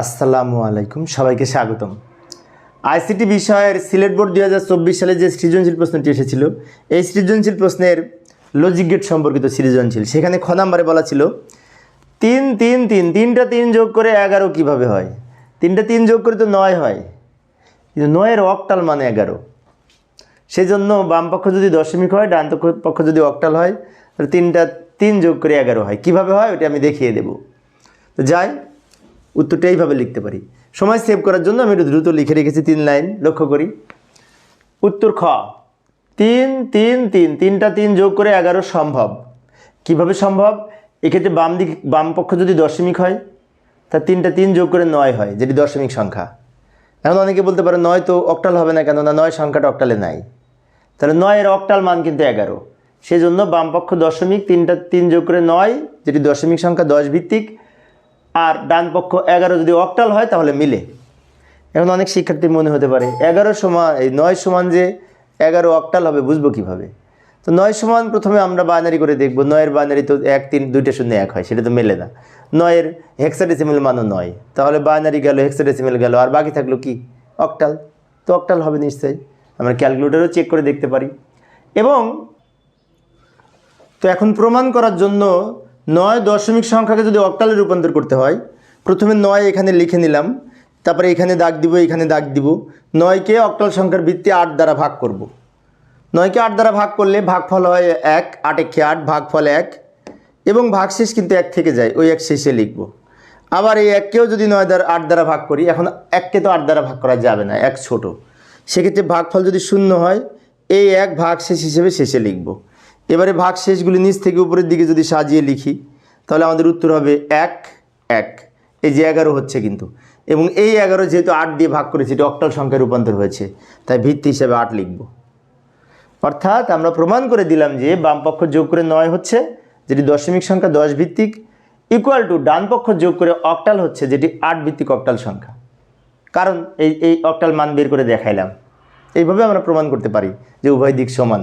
আসসালামু আলাইকুম, সবাইকে স্বাগতম। আইসিটি বিষয়ের সিলেট বোর্ড দুই হাজার চব্বিশ সালে যে সৃজনশীল প্রশ্নটি এসেছিল, এই সৃজনশীল প্রশ্নের লজিক গেট সম্পর্কিত সৃজনশীল, সেখানে খ নাম্বারে বলা ছিল, তিন তিন তিন, তিনটা তিন যোগ করে এগারো কীভাবে হয়? তিনটা তিন যোগ করে তো নয় হয়। কিন্তু নয়ের অকটাল মানে এগারো। সেই জন্য বাম পক্ষ যদি দশমিক হয়, ডান পক্ষ যদি অকটাল হয়, তাহলে তিনটা তিন যোগ করে এগারো হয়। কীভাবে হয়, ওটা আমি দেখিয়ে দেব। তো যাই উত্তরটা এইভাবে লিখতে পারি। সময় সেভ করার জন্য আমি একটু দ্রুত লিখে রেখেছি তিন লাইন, লক্ষ্য করি। উত্তর খ, তিন তিন তিন, তিনটা তিন যোগ করে এগারো সম্ভব। কীভাবে সম্ভব? এক্ষেত্রে বাম দিক, বাম পক্ষ যদি দশমিক হয়, তা তিনটা তিন যোগ করে নয় হয়, যেটি দশমিক সংখ্যা। এখন অনেকে বলতে পারে নয় তো অক্টাল হবে না কেন? না, নয় সংখ্যাটা অক্টালে নাই। তাহলে নয়ের অক্টাল মান কিন্তু এগারো। সেই জন্য বামপক্ষ দশমিক, তিনটা তিন যোগ করে নয়, যেটি দশমিক সংখ্যা দশ ভিত্তিক আর ডান পক্ষ এগারো যদি অক্টাল হয়, তাহলে মিলে। এখন অনেক শিক্ষার্থী মনে হতে পারে, এগারো সমান, এই নয় সমান যে এগারো অক্টাল হবে, বুঝব কীভাবে? তো নয় সমান প্রথমে আমরা বাইনারি করে দেখব, নয়ের বাইনারি তো এক, তিন দুইটা শূন্য এক হয়, সেটা তো মেলে না। নয়ের হেক্সাডেসিমেল মানও নয়, তাহলে বাইনারি গেল হেক্সাডেসিমেল গেল, আর বাকি থাকল কি? অক্টাল তো অক্টাল হবে নিশ্চয়ই, আমরা ক্যালকুলেটারও চেক করে দেখতে পারি। এবং তো এখন প্রমাণ করার জন্য নয় দশমিক সংখ্যাকে যদি অক্টালে রূপান্তর করতে হয়, প্রথমে নয় এখানে লিখে নিলাম, তারপরে এখানে দাগ দিব, এখানে দাগ দিব। নয়কে অক্টাল সংখ্যার ভিত্তি আট দ্বারা ভাগ করব। নয়কে আট দ্বারা ভাগ করলে ভাগফল হয় এক আট একে আট, ভাগফল এক, এবং ভাগশেষ কিন্তু এক থেকে যায়, ওই এক শেষে লিখব। আবার এই এককেও যদি নয় দ্বারা, আট দ্বারা ভাগ করি, এখন এককে তো আট দ্বারা ভাগ করা যাবে না, এক ছোট। সেক্ষেত্রে ভাগফল যদি শূন্য হয়, এই এক ভাগশেষ হিসেবে শেষে লিখব। এবারে ভাগ শেষগুলি নিচ থেকে উপরের দিকে যদি সাজিয়ে লিখি, তাহলে আমাদের উত্তর হবে এক এক। এই যে এগারো হচ্ছে কিন্তু। এবং এই এগারো যেহেতু আট দিয়ে ভাগ করেছি, এটা অক্টাল সংখ্যায় রূপান্তর হয়েছে, তাই ভিত্তি হিসাবে আট লিখব। অর্থাৎ আমরা প্রমাণ করে দিলাম যে বাম পক্ষ যোগ করে নয় হচ্ছে, যেটি দশমিক সংখ্যা দশ ভিত্তিক ইকুয়াল টু ডানপক্ষ যোগ করে অক্টাল হচ্ছে, যেটি আট ভিত্তিক অক্টাল সংখ্যা। কারণ এই এই অক্টাল মান বের করে দেখাইলাম। এইভাবে আমরা প্রমাণ করতে পারি যে উভয় দিক সমান।